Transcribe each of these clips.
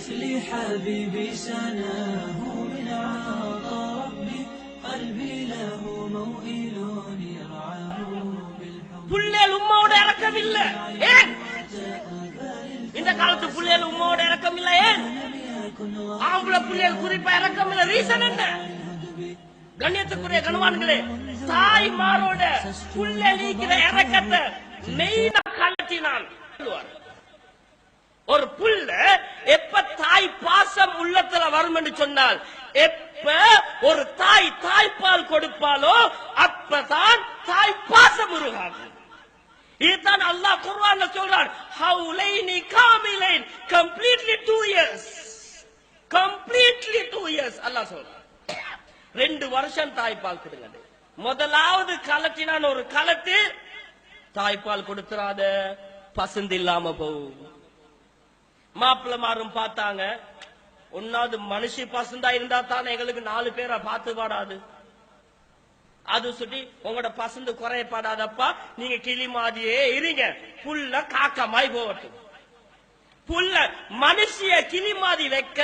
لي حبيبي سناه من عطا ربي قلبي له موئل يرعاه بالحب புள்ளேல் உம்மாவோட இறக்கம் இல்ல ஏன் இந்த காலத்து புள்ளேல் உம்மாவோட இறக்கம் இல்ல ஏன் ஆம்பளை புள்ளேல் குறிப்பா இறக்கம் இல்ல ரீசன் என்ன கண்ணியத்துக்குரிய கணவான்களே தாய்மாரோட புள்ள நீக்கிற இறக்கத்தை மெயினா கலட்டினான் சொல்லுவார். ஒரு புள்ள எப்ப தாய் பாசம் உள்ளத்துல வரும் என்று சொன்னால் எப்ப ஒரு தாய் தாய்ப்பால் கொடுப்பாலோ அப்பதான் தாய் பாசம் உருவாகும் இதுதான் அல்லாஹ் குர்ஆன்ல சொல்றான் ஹவுலைனி காமிலைன் completely two years. Completely two years Allah சொல்றான். ரெண்டு வருஷம் தாய்ப்பால் கொடுங்க. முதலாவது கலத்தினான் ஒரு கலத்து தாய்ப்பால் கொடுத்துறாத பசந்து இல்லாம போகும். மாப்பிள்ள மாறும் பார்த்தாங்க ஒன்னாவது மனுஷி பசந்தா இருந்தா தானே எங்களுக்கு நாலு பேரை பார்த்து பாடாது அது சொல்லி உங்களோட பசந்து குறையப்படாதப்பா நீங்க கிளி மாதிரியே இருங்க. புல்ல காக்கமாய் போகட்டும். புல்ல மனுஷிய கிளி மாதிரி வைக்க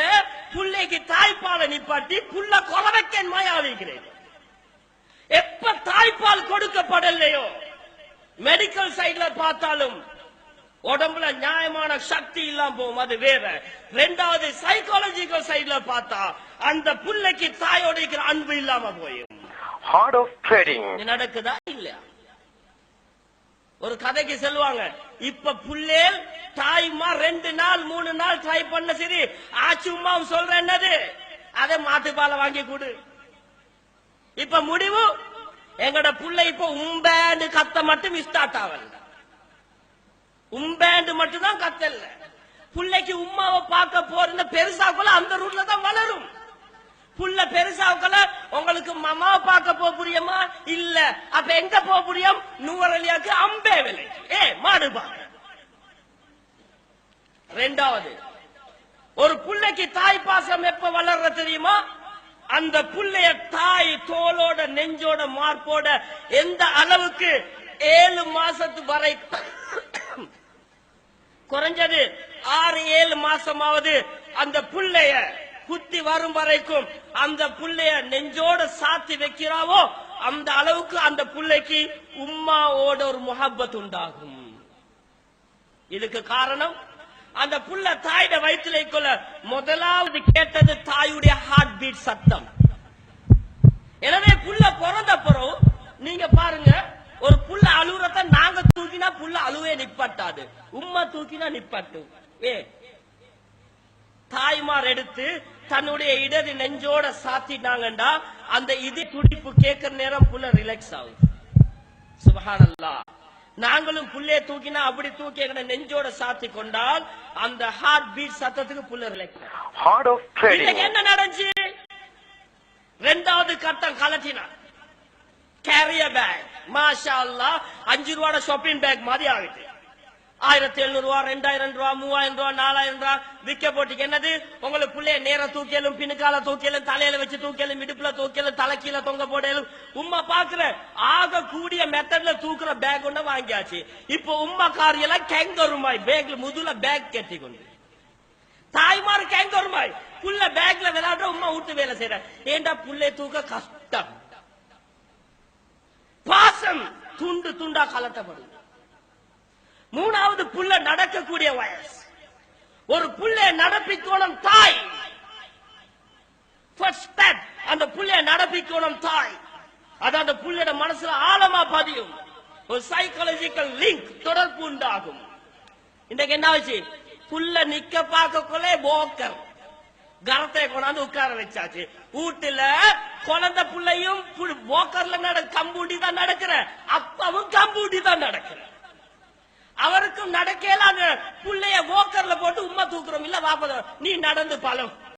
புள்ளைக்கு தாய்ப்பாலை நிப்பாட்டி புல்ல கொலை வைக்கன்மாய் ஆவிக்கிறேன் எப்ப தாய்ப்பால் கொடுக்கப்படலையோ மெடிக்கல் சைட்ல பார்த்தாலும் உடம்புல நியாயமான சக்தி இல்லாம போகும். அது வேற. ரெண்டாவது சைக்காலஜிக்கல் சைடுல பார்த்தா அந்த புள்ளைக்கு தாயோட இருக்கிற அன்பு இல்லாம போயும். நடக்குதா இல்லையா? ஒரு கதைக்கு சொல்லுவாங்க இப்ப புள்ளேல் தாய்மா ரெண்டு நாள் மூணு நாள் ட்ரை பண்ண சரி ஆச்சும்மா சொல்ற என்னது? அதை மாட்டுப்பாலை வாங்கி கொடு. இப்ப முடிவு? எங்கட புள்ள இப்ப உம்பேண்டு கத்த மட்டும் ஸ்டார்ட் ஆகல. உம்பேண்டு மட்டும் தான் கத்தல்ல. புள்ளைக்கு உம்மாவை பார்க்க போறது பெருசாக்குள்ள அந்த ரூட்ல தான் வளரும். புள்ள பெருசாக்குள்ள உங்களுக்கு மாமாவை பார்க்க போக புரியுமா இல்ல. அப்ப எங்க போக முடியும் நூவரலியாக்கு அம்பே விலை. ஏ மாடு ரெண்டாவது ஒரு புள்ளைக்கு தாய் பாசம் எப்ப வளர்ற தெரியுமா? அந்த புள்ளைய தாய் தோலோட நெஞ்சோட மார்போட எந்த அளவுக்கு ஏழு மாசத்து வரை குறைஞ்சது ஆறு ஏழு மாசமாவது அந்த புள்ளைய குத்தி வரும் வரைக்கும் அந்த புள்ளைய நெஞ்சோட சாத்தி வைக்கிறாவோ அந்த அளவுக்கு அந்த புள்ளைக்கு உம்மாவோட ஒரு முகப்பத் உண்டாகும். இதுக்கு காரணம் அந்த புள்ள தாயோட வயிற்றுல கொள்ள முதலாவது கேட்டது தாயுடைய ஹார்ட் பீட் சத்தம். எனவே புள்ள பிறந்த பிறகு நீங்க பாருங்க ஒரு புள்ள அழுகுறத நாங்க தூக்கினா புள்ள அழுவே நிப்பாட்டாது. உம்மா தூக்கினா நிப்பாட்டு. ஏ தாய்மார் எடுத்து தன்னுடைய இடது நெஞ்சோட சாத்திட்டாங்கண்டா அந்த இது துடிப்பு கேட்கிற நேரம் புள்ள ரிலாக்ஸ் ஆகும். சுபஹானல்லாஹ் நாங்களும் புள்ளைய தூக்கினா அப்படி தூக்கி நெஞ்சோட சாத்தி கொண்டால் அந்த ஹார்ட் பீட் சத்தத்துக்கு புள்ள ரிலாக்ஸ். என்ன நடந்துச்சு? ரெண்டாவது கட்டம் கலட்டினான் கேரிய பேக் மாஷா அல்லாஹ் அஞ்சு ரூபாட ஷாப்பிங் பேக் மாதிரி ஆகிட்டு. ஆயிரத்தி எழுநூறு ரூபா ரெண்டாயிரம் ரூபா மூவாயிரம் ரூபா நாலாயிரம் ரூபா விக்க போட்டிக்கு என்னது? உங்களுக்கு பிள்ளைய நேரம் தூக்கியலும் பின்னுக்கால தூக்கியலும் தலையில வச்சு தூக்கியலும் இடுப்புல தூக்கியலும் தலை கீழே தொங்க போடலும். உமா பாக்குற ஆக கூடிய மெத்தட்ல தூக்குற பேக் ஒண்ணு வாங்கியாச்சு. இப்போ உம்மா காரியெல்லாம் கேங்கருமாய் பேக்ல முதுல பேக் கட்டி கொண்டு தாய்மார் கேங்கருமாய் புள்ள பேக்ல விளையாடுற உமா விட்டு வேலை செய்யற ஏண்டா புள்ளை தூக்க கஷ்டம்? பாசம் துண்டு துண்டா கலட்டப்படும். மூணாவது புள்ள நடக்கக்கூடிய வயசு. ஒரு புள்ளை நடப்பிக்கோணம் தாய். அந்த புள்ளைய நடப்பிக்கோணம் தாய். அது அந்த புள்ளையோட மனசுல ஆழமா பதியும். ஒரு சைக்காலஜிக்கல் லிங்க் தொடர்பு உண்டாகும். இன்றைக்கு என்ன ஆச்சு? புள்ள நிக்க பார்க்கக்குள்ளே போக்கர் கரத்தை கொண்டாந்து உட்கார வச்சாச்சு. வீட்டுல குழந்தை புள்ளையும் போக்கர்ல நட கம்பூட்டி தான் நடக்கிற. அப்பாவும் கம்பூட்டி தான் நடக்கிற. அவருக்கும் நடக்கல அந்த புள்ளைய போட்டு உம்மா தூக்குறோம். இல்ல வாப்பதம் நீ நடந்து பழம்.